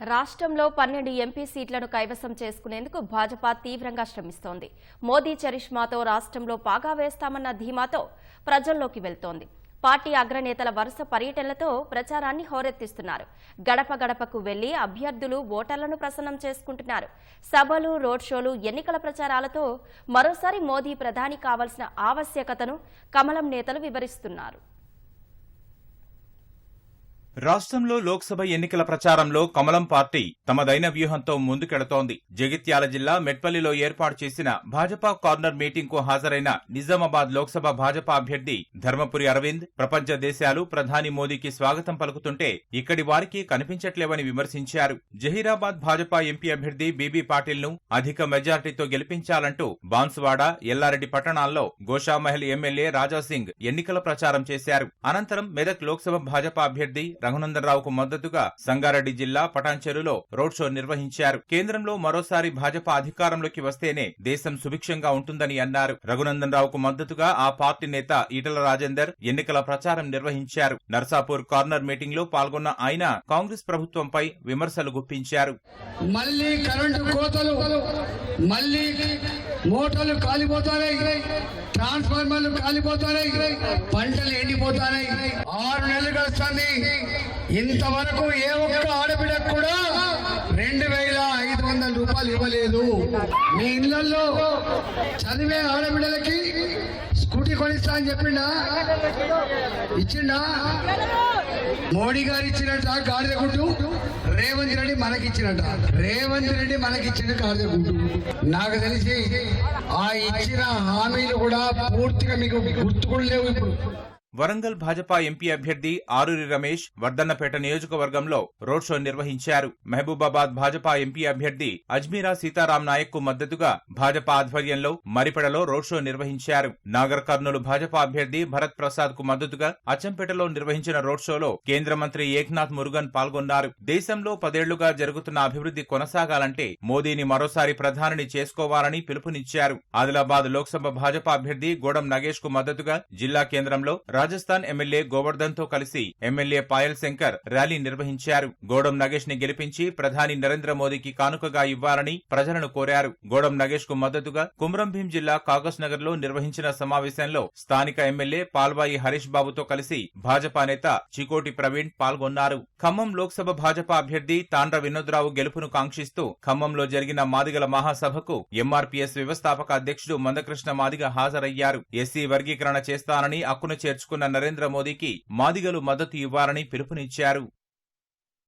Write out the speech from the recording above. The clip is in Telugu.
రాష్ట్రంలో పన్నెండు ఎంపీ సీట్లను కైవసం చేసుకునేందుకు భాజపా తీవ్రంగా శ్రమిస్తోంది. మోదీ చరిష్మాతో రాష్ట్రంలో పాగా వేస్తామన్న ధీమాతో ప్రజల్లోకి వెళ్తోంది. పార్టీ అగ్రనేతల వరుస పర్యటనలతో ప్రచారాన్ని హోరెత్తిస్తున్నారు. గడప గడపకు వెళ్ళి అభ్యర్థులు ఓటర్లను ప్రసన్నం చేసుకుంటున్నారు. సభలు రోడ్ షోలు ఎన్నికల ప్రచారాలతో మరోసారి మోదీ ప్రధాని కావాల్సిన ఆవశ్యకతను కమలం నేతలు వివరిస్తున్నారు. రాష్ట్రంలో లోక్సభ ఎన్నికల ప్రచారంలో కమలం పార్టీ తమదైన వ్యూహంతో ముందుకెడుతోంది జగిత్యాల జిల్లా మెట్పల్లిలో ఏర్పాటు చేసిన భాజపా కార్నర్ మీటింగ్కు హాజరైన నిజామాబాద్ లోక్సభ భాజపా అభ్యర్థి ధర్మపురి అరవింద్ ప్రపంచ దేశాలు ప్రధాని మోదీకి స్వాగతం పలుకుతుంటే ఇక్కడి వారికి కనిపించట్లేవని విమర్శించారు. జహీరాబాద్ భాజపా ఎంపీ అభ్యర్థి బీబీ పాటిల్ను అధిక మెజార్టీతో గెలిపించాలంటూ బాన్సువాడ ఎల్లారెడ్డి పట్టణాల్లో గోషామహల్ ఎమ్మెల్యే రాజాసింగ్ ఎన్నికల ప్రచారం చేశారు. అనంతరం మెదక్ లోక్సభ భాజపా అభ్యర్థి రఘునందనరావుకు మద్దతుగా సంగారెడ్డి జిల్లా పటాన్చెరులో రోడ్ షో నిర్వహించారు. కేంద్రంలో మరోసారి భాజపా అధికారంలోకి వస్తేనే దేశం సుభిక్షంగా ఉంటుందని అన్నారు. రఘునందనరావుకు మద్దతుగా ఆ పార్టీ నేత ఈటల రాజేందర్ ఎన్నికల ప్రచారం నిర్వహించారు. నర్సాపూర్ కార్నర్ మీటింగ్లో పాల్గొన్న ఆయన కాంగ్రెస్ ప్రభుత్వంపై విమర్శలు గుప్పించారు. మళ్ళీ కరెంటు కోతలు. మళ్ళీ మోటార్లు కాలిపోతాయి ట్రాన్స్ఫార్మర్లు కాలిపోతాయి పంటలు ఎండిపోతాయి ఆరు నెలలు గడుస్తుంది. ఇంతవరకు ఏ ఒక్క ఆడబిడ్డకు కూడా రెండు వేల ఐదు వందల రూపాయలు ఇవ్వలేదు. మీ ఇళ్ళలో చదివే ఆడబిడ్డలకి స్కూటీ కొనిస్తా అని చెప్పిండా? ఇచ్చిండా? మోడీ గారు ఇచ్చినట్ట గాడిద గుడ్డు? రేవంత్ రెడ్డి మనకిచ్చినట. రేవంత్ రెడ్డి మనకిచ్చిన గాడిద నాకు తెలిసి ఆ ఇచ్చిన హామీలు కూడా పూర్తిగా మీకు గుర్తుకు లేవు ఇప్పుడు. వరంగల్ భాజపా ఎంపీ అభ్యర్థి ఆరూరి రమేష్ వర్ధన్నపేట నియోజకవర్గంలో రోడ్ షో నిర్వహించారు. మహబూబాబాద్ భాజపా ఎంపీ అభ్యర్థి అజ్మీరా సీతారాం నాయక్కు మద్దతుగా భాజపా ఆధ్వర్యంలో మరిపెడలో రోడ్ షో నిర్వహించారు. నాగర్ కర్నూలు భాజపా అభ్యర్థి భరత్ ప్రసాద్కు మద్దతుగా అచ్చంపేటలో నిర్వహించిన రోడ్ షోలో కేంద్ర మంత్రి ఏక్నాథ్ మురుగన్ పాల్గొన్నారు. దేశంలో పదేళ్ళుగా జరుగుతున్న అభివృద్ధి కొనసాగాలంటే మోదీని మరోసారి ప్రధానిని చేసుకోవాలని పిలుపునిచ్చారు. ఆదిలాబాద్ లోక్సభ భాజపా అభ్యర్థి గోడం నగేష్కు మద్దతుగా జిల్లా కేంద్రంలో రాజస్థాన్ ఎమ్మెల్యే గోవర్ధన్తో కలిసి ఎమ్మెల్యే పాయల్ శంకర్ ర్యాలీ నిర్వహించారు. గోడం నగేష్ని గెలిపించి ప్రధాని నరేంద్ర మోదీకి కానుకగా ఇవ్వాలని ప్రజలను కోరారు. గోడం నగేష్కు మద్దతుగా కుమ్రంభీం జిల్లా కాగస్ నగర్లో నిర్వహించిన సమావేశంలో స్థానిక ఎమ్మెల్యే పాల్వాయి హరీష్ బాబుతో కలిసి భాజపా నేత చికోటి ప్రవీణ్ పాల్గొన్నారు. ఖమ్మం లోక్సభ భాజపా అభ్యర్థి తాండ్ర వినోద్రావు గెలుపును కాంక్షిస్తూ ఖమ్మంలో జరిగిన మాదిగల మహాసభకు ఎంఆర్పీఎస్ వ్యవస్థాపక అధ్యక్షుడు మందకృష్ణ మాదిగ హాజరయ్యారు. ఎస్సీ వర్గీకరణ చేస్తానని అక్కును చేర్చు చేర్చుకున్న నరేంద్ర మోదీకి మాదిగలు మద్దతు ఇవ్వాలని పిలుపునిచ్చారు.